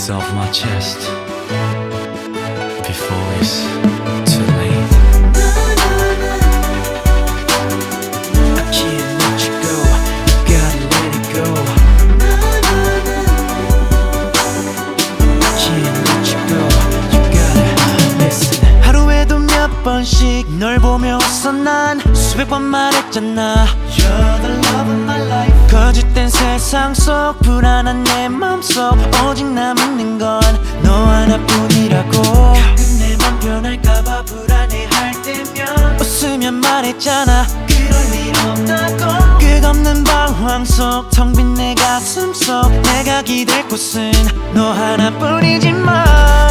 this off my chest before it's 번씩 널 보며 웃어 난 수백 번 말했잖아. You're the love of my life. 거짓된 세상 속 불안한 내 맘속 오직 남는 건 너 하나뿐이라고. 가끔 내맘 변할까봐 불안해할 때면 웃으면 말했잖아. 그럴 일 없다고. 끝없는 방황 속 텅 빈 내 가슴 속 내가 기댈 곳은 너 하나뿐이지만.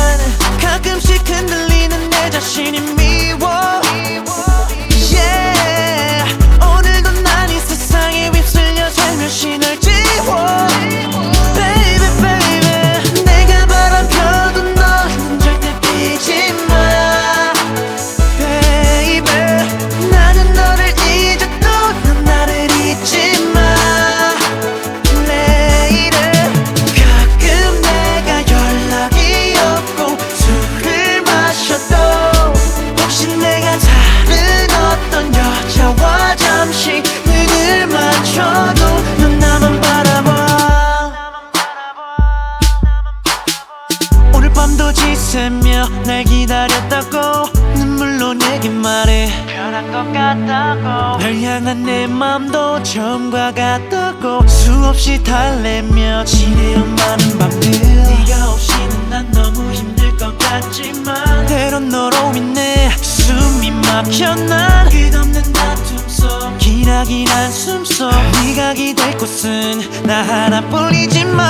지내 엄마는 밤들 네가 없이는 난 너무 힘들 것 같지만 때론 너로 인해 숨이 막혀 난 끝없는 다툼 속. 기나긴 숨속. 네가 기댈 곳은 나 하나뿐이지만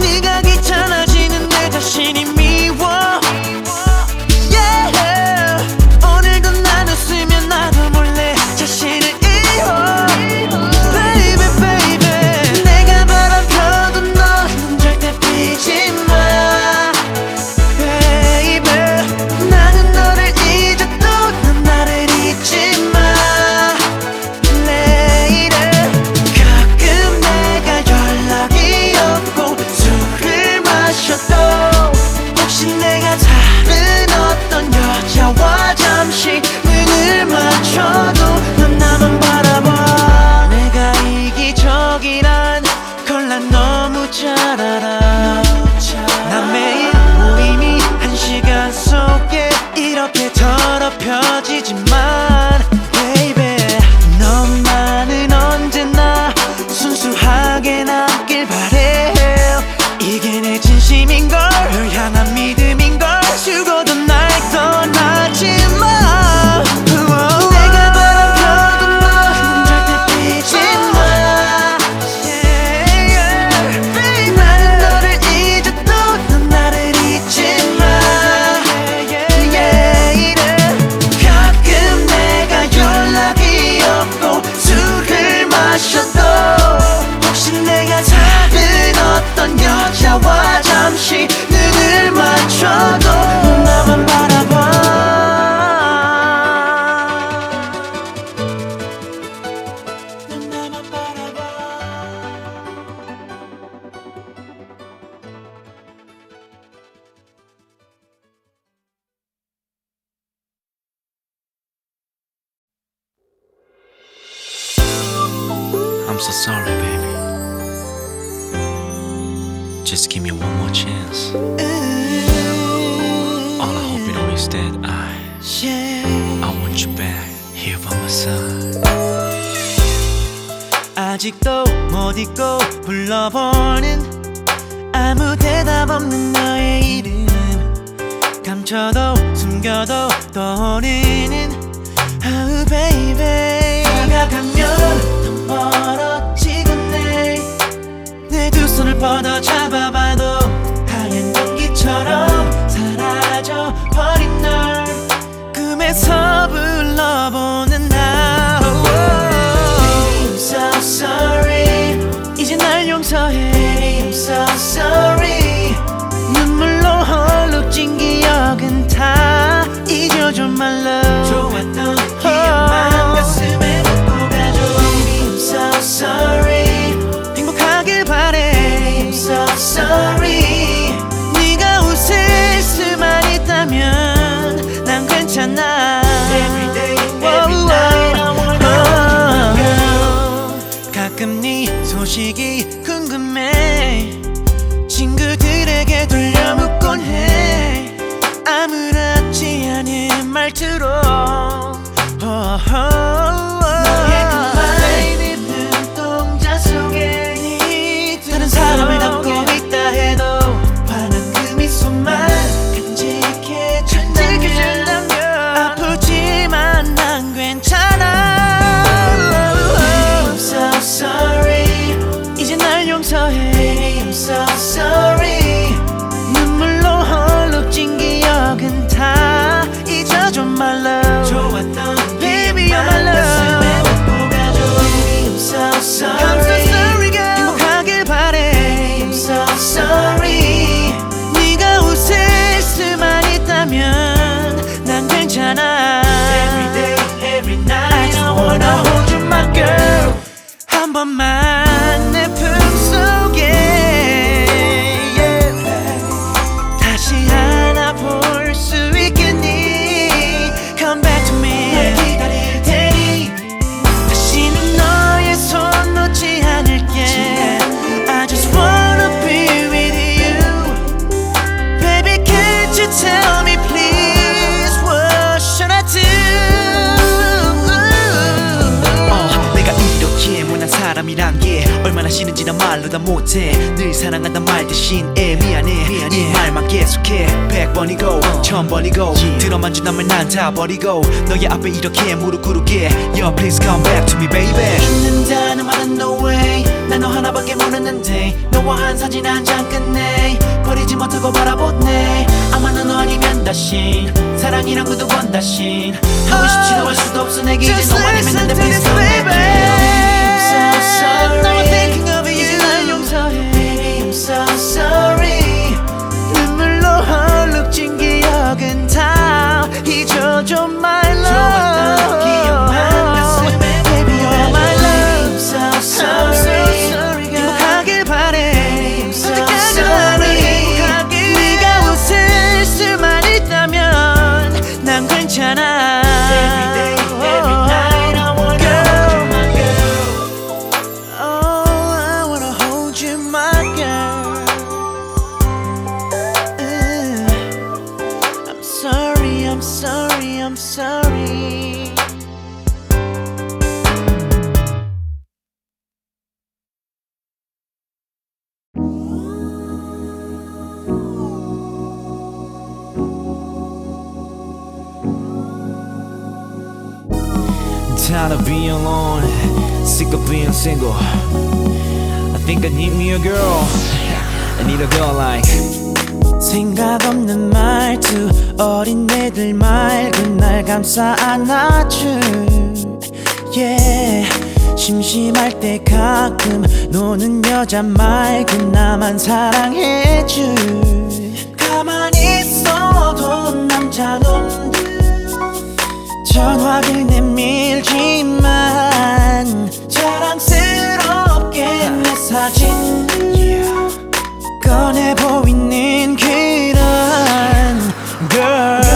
네가 귀찮아지는 내 자신이 미워. Yeah. things that I I want you back here by my side. 아직도 못 잊고 불러보는 아무 대답 없는 너의 이름. 감춰도 숨겨도 떠오르는 Oh baby? 다가가면 멀어지겠네 내 두 손을 뻗어 잡아봐도 한번 천 번이고 들어만 준다면 난다 버리고 너의 앞에 이렇게 무릎 꿇을게. Yo please come back to me baby. 있는다는 말은 no way. 난 너 하나밖에 모르는데 너와 한 사진 한 장 끝내. 버리지 못하고 바라보네. 아마 넌너 아니면 다신 사랑이란 번 다신. 하고 싶지도 할 수도 없어. 내게 이제 너만 있는데 please come back I'm so sorry 기억은 다 잊어줘 sick of being single. I think I need me a girl. I need a girl like 생각 없는 말투 어린애들 말고 날 감싸 안아줄 yeah. 심심할 때 가끔 노는 여자 말고 나만 사랑해줄 가만히 있어도 남자 놈들 전화를 내밀지만 자랑스럽게 내 사진 꺼내 보이는 그런 girl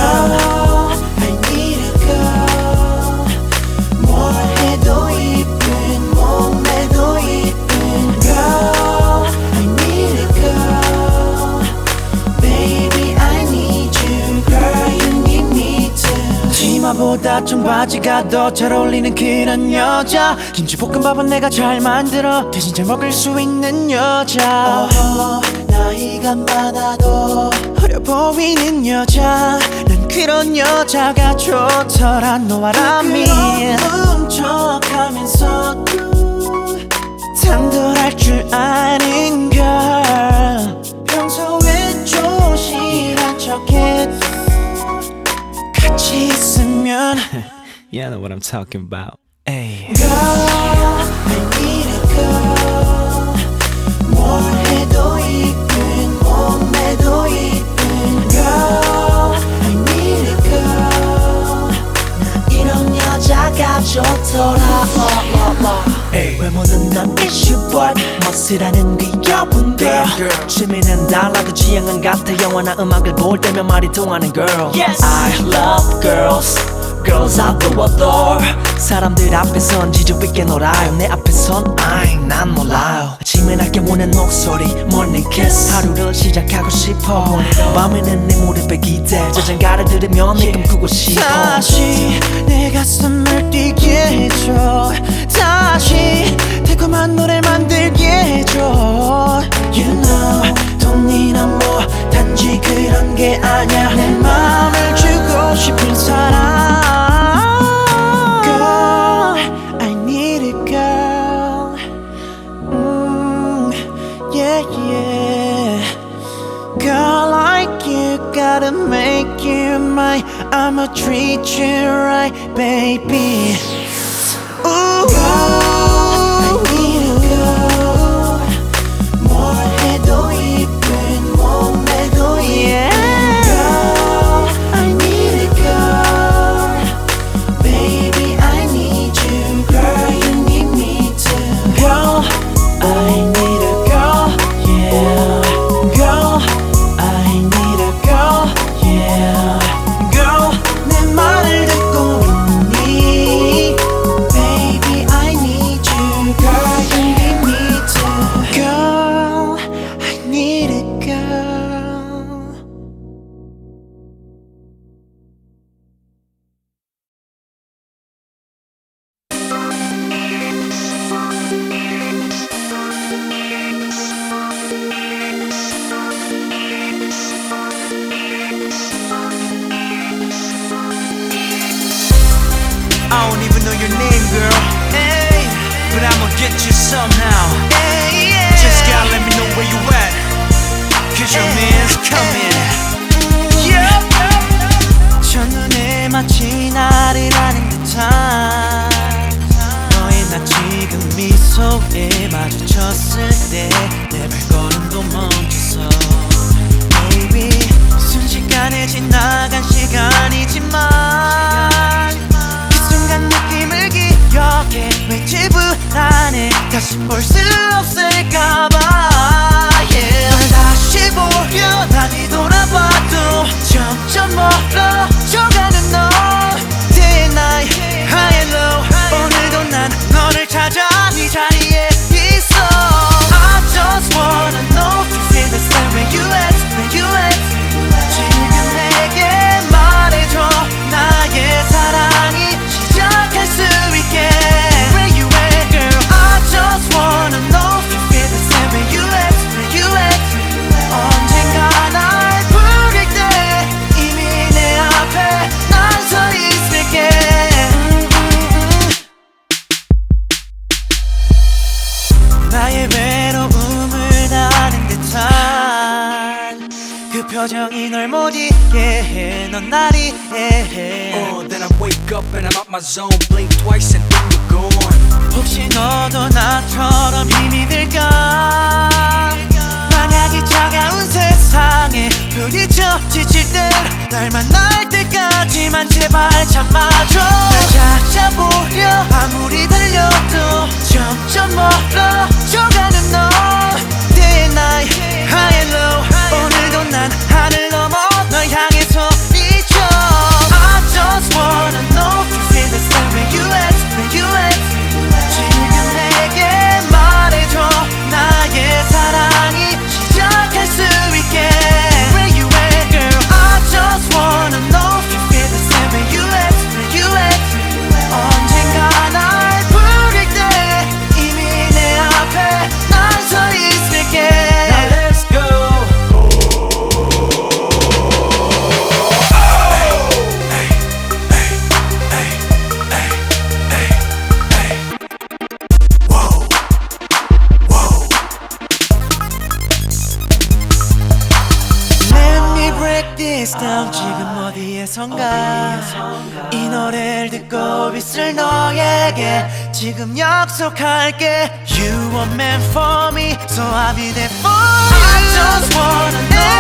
보다 청바지가 더 잘 어울리는 그런 여자. 김치볶음밥은 내가 잘 만들어. 대신 잘 먹을 수 있는 여자. 나이가 많아도 어려 보이는 여자. 난 그런 여자가 좋더라 너와 라미. 부끄러운 척하면서도 당돌할 줄 아는 걸 평소에 조실한 척해도 같이 있으면 You know what I'm talking about. Girl, I need a girl 뭘 해도 이쁜 몸매도 이쁜 Girl, I need a girl 나 이런 여자가 좋더라 oh, oh, 외모는 난 but 멋이라는 귀여운 girl 취미는 달라도 취향은 같아. 영화나 음악을 볼 때면 말이 통하는 girl. I love girls Girls out the door 사람들 앞에선 지적 있게 놀아요. 내 앞에선 I'm 난 몰라요. 아침에 낮게 오는 목소리 morning kiss. 하루를 시작하고 싶어. 밤에는 내 무릎에 기대 자장가를 들으면 내 꿈꾸고 싶어. 다시 내 가슴을 뛰게 해줘. 다시 달콤한 노래 만들게 해줘. You know 돈이나 뭐 단지 그런 게 아냐 내 마음을 주고 싶은 걸었을 때내 발걸음도 멈췄어. Maybe 순식간에 지나간 시간이지만 이 순간 느낌을 기억해. 왜지 불안해 다시 볼 수 없을까 my zone Blink twice and then you're gone. 혹시 너도 나처럼 힘이 들까? 만약에 차가운 세상에 부딪혀 지칠 땐날 만날 때까지만 제발 참아줘. 날 찾아보려 아무리 달려도 점점 멀어져가는 너. Day and night, high and low. 오늘도 난 하늘 넘어 어디선가 이 노래를 듣고 있을 너에게 지금 약속할게 You were meant for me So I'll be there for you I just wanna know